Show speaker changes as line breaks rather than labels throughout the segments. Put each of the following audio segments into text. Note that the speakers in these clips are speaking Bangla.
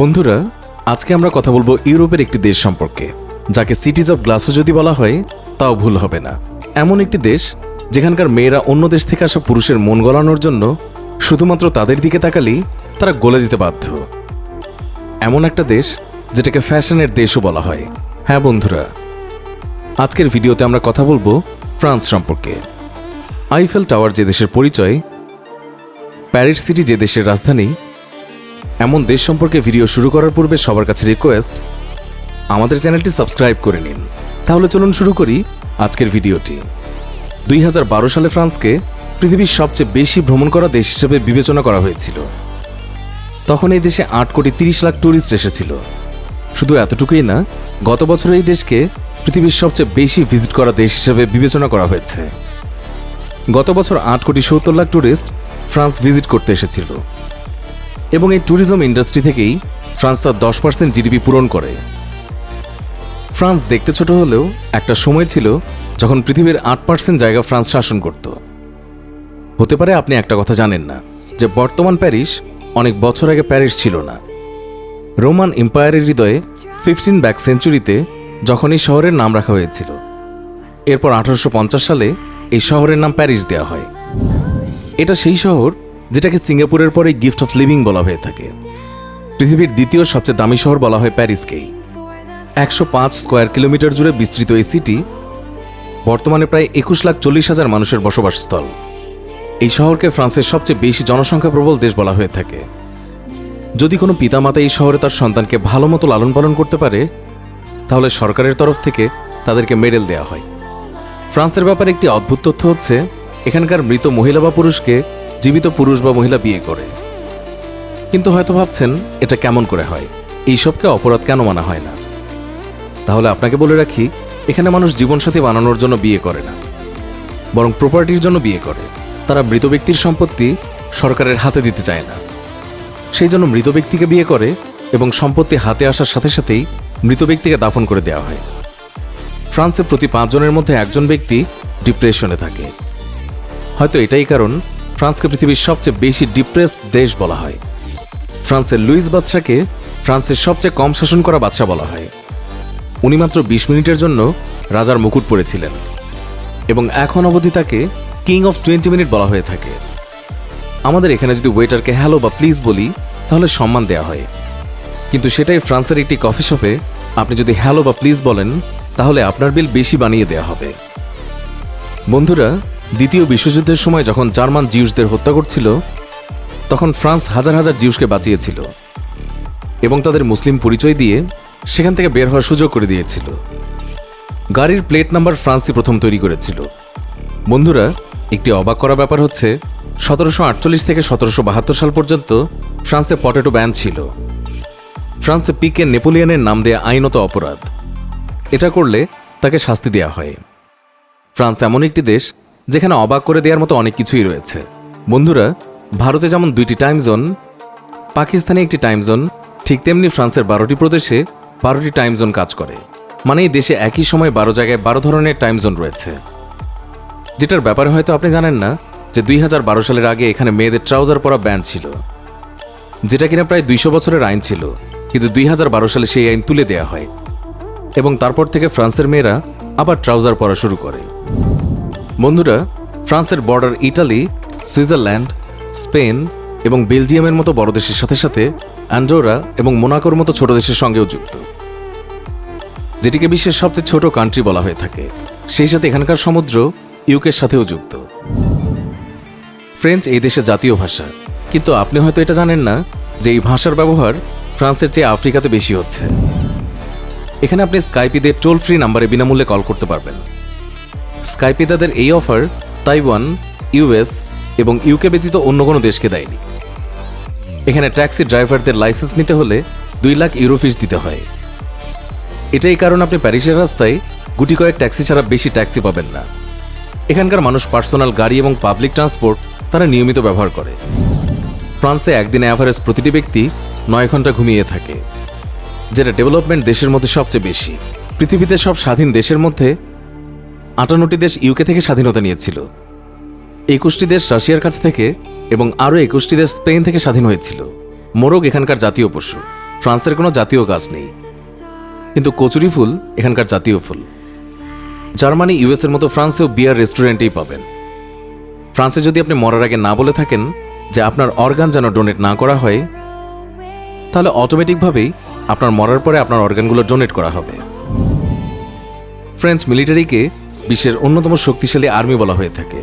বন্ধুরা, আজকে আমরা কথা বলব ইউরোপের একটি দেশ সম্পর্কে, যাকে সিটিজ অফ গ্লাসও যদি বলা হয়, তাও ভুল হবে না। এমন একটি দেশ, যেখানকার মেয়েরা অন্য দেশ থেকে আসা পুরুষের মন গলানোর জন্য শুধুমাত্র তাদের দিকে তাকালেই তারা গলে যেতে বাধ্য। এমন একটা দেশ, যেটাকে ফ্যাশনের দেশও বলা হয়। হ্যাঁ বন্ধুরা, আজকের ভিডিওতে আমরা কথা বলব ফ্রান্স সম্পর্কে। আইফেল টাওয়ার যে দেশের পরিচয় প্যারিস সিটি যে দেশের রাজধানী এমন দেশ সম্পর্কে ভিডিও শুরু করার পূর্বে সবার কাছে রিকোয়েস্ট আমাদের চ্যানেলটি সাবস্ক্রাইব করে নিন। তাহলে চলুন শুরু করি আজকের ভিডিওটি। দুই হাজার বারো সালে ফ্রান্সকে পৃথিবীর সবচেয়ে বেশি ভ্রমণ করা দেশ হিসেবে বিবেচনা করা হয়েছিল। তখন এই দেশে আট কোটি তিরিশ লাখ ট্যুরিস্ট এসেছিল। শুধু এতটুকুই না, গত বছর এই দেশকে পৃথিবীর সবচেয়ে বেশি ভিজিট করা দেশ হিসেবে বিবেচনা করা হয়েছে। গত বছর আট কোটি সত্তর লাখ ট্যুরিস্ট ফ্রান্স ভিজিট করতে এসেছিল। এবং এই ট্যুরিজম ইন্ডাস্ট্রি থেকেই ফ্রান্স তার দশ পার্সেন্ট জিডিপি পূরণ করে। ফ্রান্স দেখতে ছোট হলেও একটা সময় ছিল যখন পৃথিবীর আট পার্সেন্ট জায়গা ফ্রান্স শাসন করত। হতে পারে আপনি একটা কথা জানেন না যে বর্তমান প্যারিস অনেক বছর আগে প্যারিস ছিল না। রোমান এম্পায়ারের হৃদয়ে ফিফটিন ব্যাক সেঞ্চুরিতে যখন এই শহরের নাম রাখা হয়েছিল, এরপর আঠারোশো পঞ্চাশ সালে এই শহরের নাম প্যারিস দেওয়া হয়। এটা সেই শহর যেটাকে সিঙ্গাপুরের পরে গিফট অফ লিভিং বলা হয়ে থাকে। পৃথিবীর দ্বিতীয় সবচেয়ে দামি শহর বলা হয় প্যারিসকেই। একশো পাঁচ স্কোয়ার কিলোমিটার জুড়ে বিস্তৃত এই সিটি বর্তমানে প্রায় একুশ লাখ চল্লিশ হাজার মানুষের বসবাসস্থল। এই শহরকে ফ্রান্সের সবচেয়ে বেশি জনসংখ্যা প্রবল দেশ বলা হয়ে থাকে। যদি কোনো পিতামাতা এই শহরে তার সন্তানকে ভালো মতো লালন পালন করতে পারে, তাহলে সরকারের তরফ থেকে তাদেরকে মেডেল দেওয়া হয়। ফ্রান্সের ব্যাপারে একটি অদ্ভুত তথ্য হচ্ছে, এখানকার মৃত মহিলা বা পুরুষকে জীবিত পুরুষ বা মহিলা বিয়ে করে। কিন্তু হয়তো ভাবছেন, এটা কেমন করে হয়? এইসবকে অপরাধ কেন মানা হয় না? তাহলে আপনাকে বলে রাখি, এখানে মানুষ জীবনসাথী বানানোর জন্য বিয়ে করে না। বরং প্রপার্টির জন্য বিয়ে করে। তারা মৃত ব্যক্তির সম্পত্তি সরকারের হাতে দিতে চায় না। সেই জন্য মৃত ব্যক্তিকে বিয়ে করে এবং সম্পত্তি হাতে আসার সাথে সাথেই মৃত ব্যক্তিকে দাফন করে দেওয়া হয়। ফ্রান্সে প্রতি পাঁচজনের মধ্যে একজন ব্যক্তি ডিপ্রেশনে থাকে। হয়তো এটাই কারণ ফ্রান্সকে পৃথিবীর সবচেয়ে বেশি ডিপ্রেসড দেশ বলা হয়। ফ্রান্সের লুইস বাদশাকে ফ্রান্সের সবচেয়ে কম শাসন করা বাদশা বলা হয়। উনি মাত্র বিশ মিনিটের জন্য রাজার মুকুট পরেছিলেন এবং এখন অবধি তাকে কিং অফ টোয়েন্টি মিনিট বলা হয়ে থাকে। আমাদের এখানে যদি ওয়েটারকে হ্যালো বা প্লিজ বলি, তাহলে সম্মান দেওয়া হয়। কিন্তু সেটাই ফ্রান্সের একটি কফি শপে আপনি যদি হ্যালো বা প্লিজ বলেন, তাহলে আপনার বিল বেশি বানিয়ে দেওয়া হবে। বন্ধুরা দ্বিতীয় বিশ্বযুদ্ধের সময় যখন জার্মান জিউসদের হত্যা করছিল, তখন ফ্রান্স হাজার হাজার জিউসকে বাঁচিয়েছিল এবং তাদের মুসলিম পরিচয় দিয়ে সেখান থেকে বের হওয়ার সুযোগ করে দিয়েছিল। গাড়ির প্লেট নাম্বার ফ্রান্সই প্রথম তৈরি করেছিল। বন্ধুরা, একটি অবাক করা ব্যাপার হচ্ছে, সতেরোশো আটচল্লিশ থেকে সতেরোশো বাহাত্তর সাল পর্যন্ত ফ্রান্সে পটেটো ব্যান ছিল। ফ্রান্সে পিকে নেপোলিয়ানের নাম দেয়া আইনত অপরাধ। এটা করলে তাকে শাস্তি দেওয়া হয়। ফ্রান্স এমন একটি দেশ যেখানে অবাক করে দেওয়ার মতো অনেক কিছুই রয়েছে। বন্ধুরা, ভারতে যেমন দুইটি টাইম জোন পাকিস্তানে একটি টাইম জোন ঠিক তেমনি ফ্রান্সের বারোটি প্রদেশে বারোটি টাইম জোন কাজ করে। মানে দেশে একই সময় বারো জায়গায় বারো ধরনের টাইম জোন রয়েছে। যেটার ব্যাপারে হয়তো আপনি জানেন না যে দুই হাজার বারো সালের আগে এখানে মেয়েদের ট্রাউজার পরা ব্যান ছিল, যেটা কিনা প্রায় দুইশো বছরের আইন ছিল, কিন্তু দুই হাজার বারো সালে সেই আইন তুলে দেওয়া হয়। এবং তারপর থেকে ফ্রান্সের মেয়েরা আবার ট্রাউজার পরা শুরু করে। বন্ধুরা, ফ্রান্সের বর্ডার ইটালি, সুইজারল্যান্ড, স্পেন এবং বেলজিয়ামের মতো বড় দেশের সাথে সাথে অ্যান্ডোরা এবং মোনাকোর মতো ছোট দেশের সঙ্গেও যুক্ত, যেটিকে বিশ্বের সবচেয়ে ছোট কান্ট্রি বলা হয়ে থাকে। সেই সাথে এখানকার সমুদ্র ইউকের সাথেও যুক্ত। ফ্রেঞ্চ এই দেশের জাতীয় ভাষা, কিন্তু আপনি হয়তো এটা জানেন না যে এই ভাষার ব্যবহার ফ্রান্সের চেয়ে আফ্রিকাতে বেশি হচ্ছে। এখানে আপনি স্কাইপিদের টোল ফ্রি নাম্বারে বিনামূল্যে কল করতে পারবেন। স্কাইপি তাদের এই অফার তাইওয়ান, ইউএস এবং ইউকে ব্যতীত অন্য কোনো দেশকে দেয়নি। এখানে ট্যাক্সি ড্রাইভারদের লাইসেন্স নিতে হলে দুই লাখ ইউরো ফিস দিতে হয়। এটাই কারণ আপনি প্যারিসের রাস্তায় গুটি কয়েক ট্যাক্সি ছাড়া বেশি ট্যাক্সি পাবেন না। এখানকার মানুষ পার্সোনাল গাড়ি এবং পাবলিক ট্রান্সপোর্ট তারা নিয়মিত ব্যবহার করে। ফ্রান্সে একদিনে অ্যাভারেজ প্রতিটি ব্যক্তি নয় ঘণ্টা ঘুমিয়ে থাকে, যেটা ডেভেলপমেন্ট দেশের মধ্যে সবচেয়ে বেশি। পৃথিবীতে সব স্বাধীন দেশের মধ্যে আটান্নটি দেশ ইউকে থেকে স্বাধীনতা নিয়েছিল। একুশটি দেশ রাশিয়ার কাছ থেকে এবং আরও একুশটি দেশ স্পেন থেকে স্বাধীন হয়েছিল। মোরগ এখানকার জাতীয় পশু। ফ্রান্সের কোনো জাতীয় গাছ নেই। কিন্তু কচুরি ফুল এখানকার জাতীয় ফুল। জার্মানি ইউএস এর মতো ফ্রান্সেও বিয়ার রেস্টুরেন্টেই পাবেন। ফ্রান্সে যদি আপনি মরার আগে না বলে থাকেন যে আপনার অর্গান যেন ডোনেট না করা হয়, তাহলে অটোমেটিকভাবেই আপনার মরার পরে আপনার অর্গানগুলো ডোনেট করা হবে। ফ্রেঞ্চ মিলিটারিকে বিশ্বের অন্যতম শক্তিশালী আর্মি বলা হয়ে থাকে,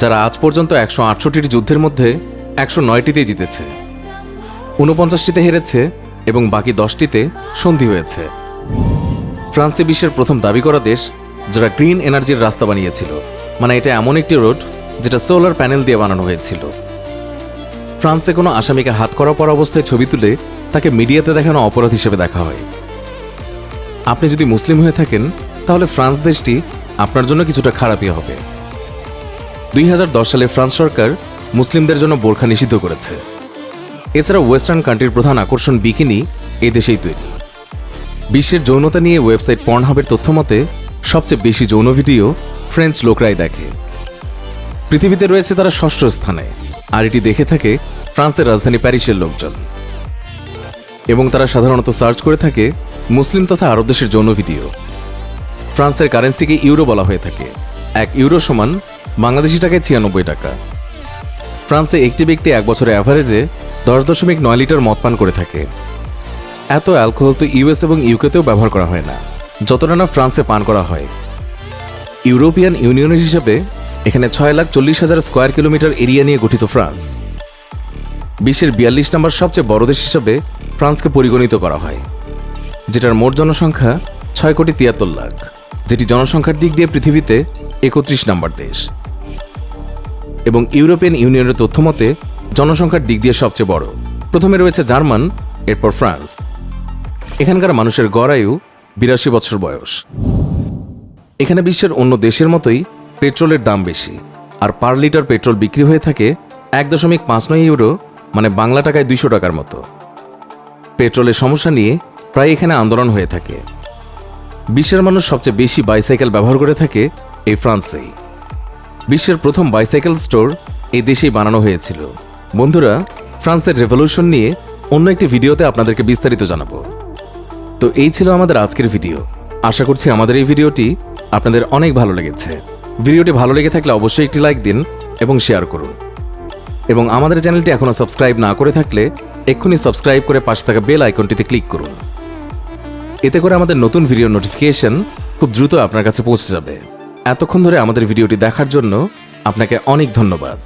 যারা আজ পর্যন্ত একশো আটষট্টিটি যুদ্ধের মধ্যে একশো নয়টিতেই জিতেছে, ঊনপঞ্চাশটিতে হেরেছে এবং বাকি দশটিতে সন্ধি হয়েছে। ফ্রান্সে বিশ্বের প্রথম দাবি করা দেশ যারা গ্রিন এনার্জির রাস্তা বানিয়েছিল মানে এটা এমন একটি রোড যেটা সোলার প্যানেল দিয়ে বানানো হয়েছিল। ফ্রান্সে কোনো আসামিকে হাত করা পর অবস্থায় ছবি তুলে তাকে মিডিয়াতে দেখানো অপরাধ হিসেবে দেখা হয়। আপনি যদি মুসলিম হয়ে থাকেন তাহলে ফ্রান্স দেশটি আপনার জন্য কিছুটা খারাপই হবে। দুই হাজার দশ সালে ফ্রান্স সরকার মুসলিমদের জন্য বোরখা নিষিদ্ধ করেছে। এছাড়া ওয়েস্টার্ন কান্ট্রির প্রধান আকর্ষণ বিকিনি এই দেশেই তৈরি। বিশ্বের যৌনতা নিয়ে ওয়েবসাইট পর্নহাবের তথ্য মতে, সবচেয়ে বেশি যৌন ভিডিও ফ্রেঞ্চ লোকরাই দেখে। পৃথিবীতে রয়েছে তারা ষষ্ঠ স্থানে, আর এটি দেখে থাকে ফ্রান্সের রাজধানী প্যারিসের লোকজন। এবং তারা সাধারণত সার্চ করে থাকে মুসলিম তথা আরব দেশের যৌন ভিডিও। ফ্রান্সের কারেন্সিকে ইউরো বলা হয়ে থাকে। এক ইউরো সমান বাংলাদেশি টাকায় ছিয়ানব্বই টাকা। ফ্রান্সে একটি ব্যক্তি এক বছরে অ্যাভারেজে দশ দশমিক নয় লিটার মদ পান করে থাকে। এত অ্যালকোহল তো ইউএস এবং ইউকেতেও ব্যবহার করা হয় না, যতটা না ফ্রান্সে পান করা হয়। ইউরোপিয়ান ইউনিয়নের হিসেবে এখানে ছয় লাখ চল্লিশ হাজার স্কোয়ার কিলোমিটার এরিয়া নিয়ে গঠিত ফ্রান্স। বিশ্বের বিয়াল্লিশ নম্বর সবচেয়ে বড় দেশ হিসাবে ফ্রান্সকে পরিগণিত করা হয়, যেটার মোট জনসংখ্যা ছয় কোটি তিয়াত্তর লাখ। যেটি জনসংখ্যার দিক দিয়ে পৃথিবীতে একত্রিশ নম্বর দেশ। এবং ইউরোপিয়ান ইউনিয়নের তথ্য মতে, জনসংখ্যার দিক দিয়ে সবচেয়ে বড়। প্রথমে রয়েছে জার্মান, এরপর ফ্রান্স। এখানকার মানুষের গড় আয়ু বিরাশি বছর বয়স। এখানে বিশ্বের অন্য দেশের মতোই পেট্রোলের দাম বেশি, আর পার লিটার পেট্রোল বিক্রি হয়ে থাকে এক দশমিক পাঁচ নয় ইউরো মানে বাংলা টাকায় দুইশো টাকার মতো। পেট্রোলের সমস্যা নিয়ে প্রায় এখানে আন্দোলন হয়ে থাকে। বিশ্বের মানুষ সবচেয়ে বেশি বাইসাইকেল ব্যবহার করে থাকে এই ফ্রান্সেই। বিশ্বের প্রথম বাইসাইকেল স্টোর এই দেশেই বানানো হয়েছিল। বন্ধুরা, ফ্রান্সের রেভলিউশন নিয়ে অন্য একটি ভিডিওতে আপনাদেরকে বিস্তারিত জানাব। তো এই ছিল আমাদের আজকের ভিডিও। আশা করছি আমাদের এই ভিডিওটি আপনাদের অনেক ভালো লেগেছে। ভিডিওটি ভালো লেগে থাকলে অবশ্যই একটি লাইক দিন এবং শেয়ার করুন। এবং আমাদের চ্যানেলটি এখনও সাবস্ক্রাইব না করে থাকলে এক্ষুনি সাবস্ক্রাইব করে পাশে থাকা বেল আইকনটিতে ক্লিক করুন। এতে করে আমাদের নতুন ভিডিও নোটিফিকেশন খুব দ্রুত আপনার কাছে পৌঁছে যাবে। এতক্ষণ ধরে আমাদের ভিডিওটি দেখার জন্য আপনাকে অনেক ধন্যবাদ।